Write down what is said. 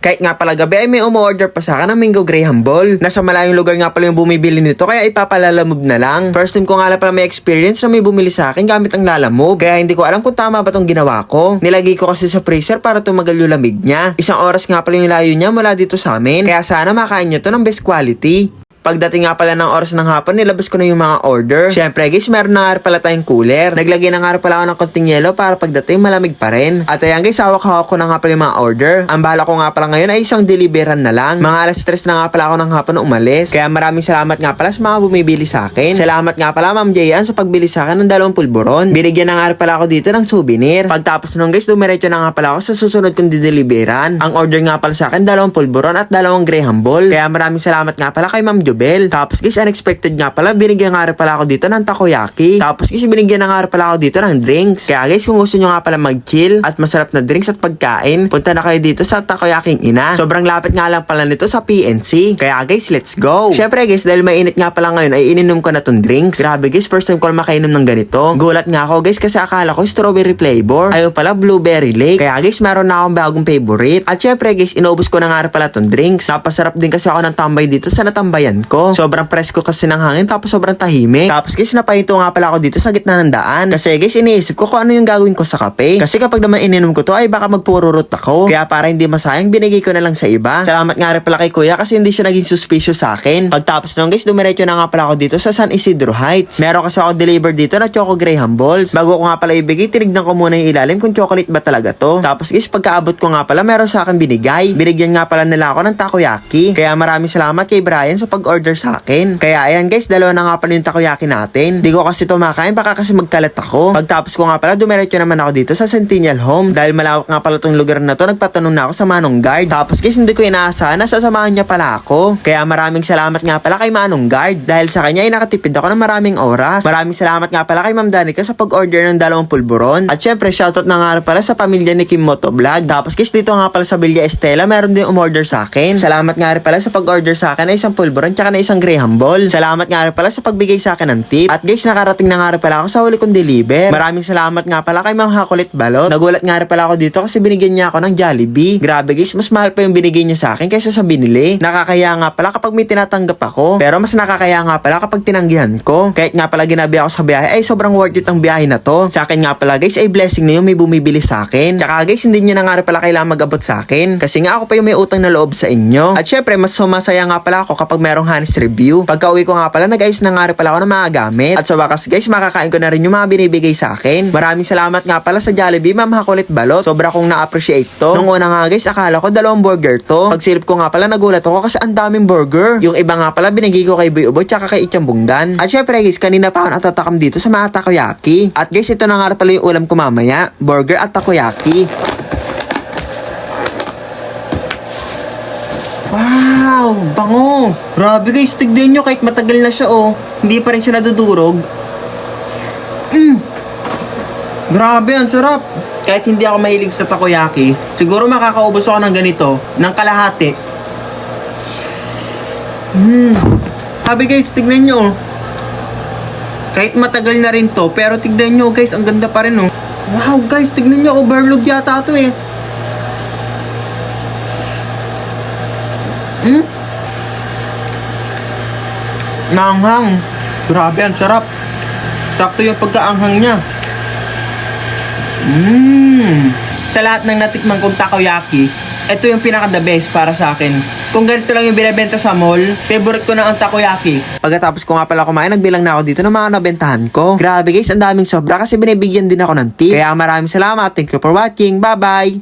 Kahit nga pala gabi ay may umorder pa sa akin ng Mango Graham Ball. Nasa malayong lugar nga pala yung bumibili nito kaya ipapalalamove na lang. First time ko nga pala may experience na may bumili sa akin gamit ang lalamove. Kaya hindi ko alam kung tama ba tong ginawa ko. Nilagay ko kasi sa freezer para tumagal yung lamig niya. Isang oras nga pala yung layo niya mula dito sa amin. Kaya sana makain niya to ng best quality. Pagdating nga pala ng oras ng hapon, nilabas ko na yung mga order. Syempre guys, meron na nga pala tayong cooler. Naglagay na nga pala ako ng konting yelo para pagdating malamig pa rin. At ayan guys, hawak-hawak ko na nga pala yung mga order. Ang bala ko nga pala ngayon ay isang deliveran na lang. Mga alas 3 na nga pala ako ng hapon umalis. Kaya maraming salamat nga pala sa mga bumibili sa akin. Salamat nga pala Ma'am Jayan sa pagbili sa akin ng dalawang pulburon. Binigyan na nga pala ako dito ng souvenir. Pagtapos nun guys, dumiretso na nga pala ako sa susunod kong dideliveran. Ang order nga pala sa akin, dalawang pulburon at dalawang graham ball. Kaya maraming salamat nga pala kay Ma'am Jobel. Tapos guys, unexpected nga pala, binigyan nga rin pala ako dito ng takoyaki. Tapos guys, binigyan na nga rin pala ako dito ng drinks. Kaya guys, kung gusto nyo nga pala mag-chill at masarap na drinks at pagkain, punta na kayo dito sa takoyaking ina. Sobrang lapit nga lang pala nito sa PNC. Kaya guys, let's go! Syempre guys, dahil mainit nga pala ngayon, ay ininom ko na tong drinks. Grabe guys, first time ko makainom ng ganito. Gulat nga ako guys, kasi akala ko strawberry flavor. Ayun pala, blueberry lake. Kaya guys, meron na akong bagong favorite. At syempre guys, inaubos ko na nga pala tong drinks. Napasarap din kasi ako ng tambay dito sa natambayan ko. Sobrang presko kasi ng hangin, tapos sobrang tahimik. Tapos guys, napahinto nga pala ako dito sa gitna ng daan. Kasi guys, iniisip ko kung ano yung gagawin ko sa kape. Kasi kapag naman ininom ko to, ay baka magpururot ako. Kaya para hindi masayang, binigay ko na lang sa iba. Salamat nga rin pala kay kuya kasi hindi siya naging suspicious sa akin. Pagtapos nun guys, dumiretso na nga pala ako dito sa San Isidro Heights. Meron kasi ako deliver dito na Choco Graham Balls. Bago ko nga pala ibigay, tinignan ko muna yung ilalim kung chocolate ba talaga to. Tapos guys, pagkaabot ko nga pala, meron sa akin binigay. Binigyan nga pala nila ako ng takoyaki. Kaya maraming salamat kay Brian sa pag-order sa akin. Kaya ayan guys, dalawa na nga pala yung takoyaki natin. Di ko kasi tumakain, baka kasi magkalat ako. Pagtapos ko nga pala, dumiretso naman ako dito sa Centennial Home. Dahil malawak nga pala tong lugar na to, nagpatanong na ako sa Manong Guard. Tapos guys, hindi ko inaasahan na sasamahan niya pala ako. Kaya maraming salamat nga pala kay Manong Guard. Dahil sa kanya ay nakatipid ako ng maraming oras. Maraming salamat nga pala kay Ma'am Danica sa pag-order ng dalawang pulburon. At syempre, shoutout na nga pala sa pamilya ni Kim Moto Vlog. Tapos guys, dito nga pala sa Villa Estela, meron din umorder sa akin. Salamat nga rin pala sa pag-order sa akin na isang pulburon tsaka na isang Graham Ball. Salamat nga rin pala sa pagbigay sa akin ng tip. At guys, nakarating na nga rin pala ako sa huli kong deliver. Maraming salamat nga pala kay Ma'am Hakulit Balot. Nagulat nga rin pala ako dito kasi binigyan niya ako ng Jollibee. Grabe guys, mas mahal pa yung binigay niya sa akin kaysa sa binili. Nakakaya nga pala kapag may tinatanggap ako. Pero mas nakakaya nga pala kapag tinanggihan ko. Kahit nga pala ginabi ako sa biyahe, ay sobrang worth it ang biyahe na to. Sa akin nga pala guys, ay blessing na yung may bumibili sa akin. Tsaka guys, hindi niya na nga rin pala kailangan mag-abot sa akin. Kasi nga ako pa yung may utang na loob sa inyo. At syempre, mas sumasaya nga pala ako kapag merong honest review. Pagka uwi ko nga pala, nag-ayos na nga rin pala ako ng mga gamit. At sa wakas guys, makakain ko na rin yung mga binibigay sa akin. Maraming salamat nga pala sa Jollibee, Ma'am Hakulit Balot. Sobra kong na-appreciate to. Nung una nga guys, akala ko dalawang burger to. Pag silip ko nga pala, nagulat ako kasi ang daming burger. Yung iba nga pala, binigay ko kay Boy Ubo tsaka kay Ichang Bunggan. At syempre guys, kanina pa ako natatakam dito sa mga takoyaki. At guys, ito na nga pala yung ulam ko mamaya. Burger at takoyaki. Wow! Bango! Grabe guys, tignan nyo kahit matagal na siya oh. Hindi pa rin siya nadudurog. Mm. Grabe, ang sarap. Kahit hindi ako mahilig sa takoyaki, siguro makakaubos ako ng ganito, ng kalahati. Mm. Sabi guys, tignan nyo. oh. Kahit matagal na rin to, pero tignan nyo guys, ang ganda pa rin oh. Wow guys, tignan nyo, overload yata to eh. Hmm? Nanghang. Grabe, ang sarap. Sakto yung pagkaanghang niya. Mmm. Sa lahat ng natikman kong takoyaki, ito yung pinaka the best para sa akin. Kung ganito lang yung binibenta sa mall, favorite ko na ang takoyaki. Pagkatapos ko nga pala kumain, nagbilang na ako dito ng mga nabentahan ko. Grabe guys, ang daming sobra kasi binibigyan din ako ng tip. Kaya maraming salamat. Thank you for watching. Bye-bye!